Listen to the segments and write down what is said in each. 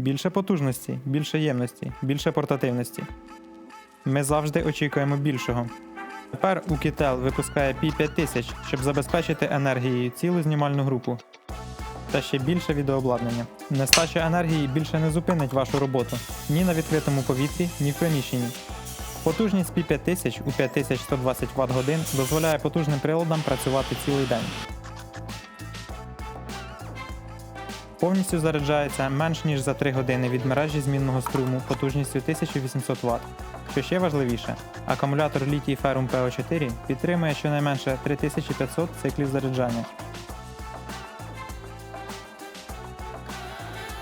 Більше потужності, більше ємності, більше портативності. Ми завжди очікуємо більшого. Тепер Укітел випускає P5000, щоб забезпечити енергією цілу знімальну групу. Та ще більше відеообладнання. Нестача енергії більше не зупинить вашу роботу ні на відкритому повітрі, ні в приміщенні. Потужність P5000 у 5120 Вт годин дозволяє потужним приладам працювати цілий день. Повністю заряджається менш ніж за 3 години від мережі змінного струму потужністю 1800 Вт. Що ще важливіше, акумулятор літій Ferrum PO4 підтримує щонайменше 3500 циклів заряджання.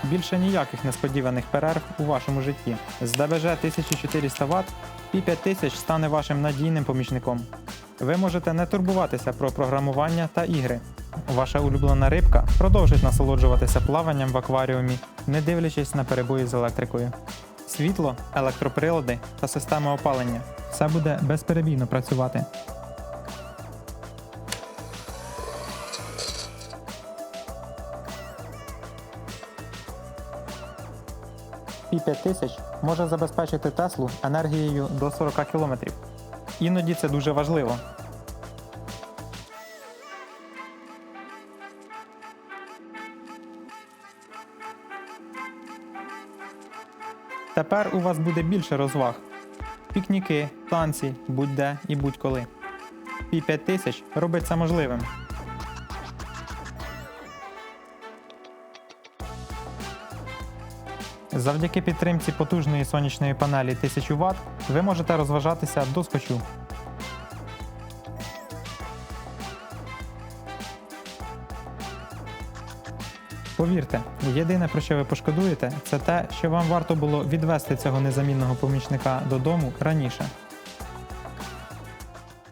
Більше ніяких несподіваних перерв у вашому житті. З ДБЖ 1400 Вт P5000 стане вашим надійним помічником. Ви можете не турбуватися про програмування та ігри. Ваша улюблена рибка продовжить насолоджуватися плаванням в акваріумі, не дивлячись на перебої з електрикою. Світло, електроприлади та система опалення все буде безперебійно працювати. P5000 може забезпечити Теслу енергією до 40 км. Іноді це дуже важливо. Тепер у вас буде більше розваг: пікніки, танці, будь-де і будь-коли. Пі 5000 робить це можливим. Завдяки підтримці потужної сонячної панелі 1000 Вт ви можете розважатися до скочу. Повірте, єдине про що ви пошкодуєте, це те, що вам варто було відвести цього незамінного помічника додому раніше.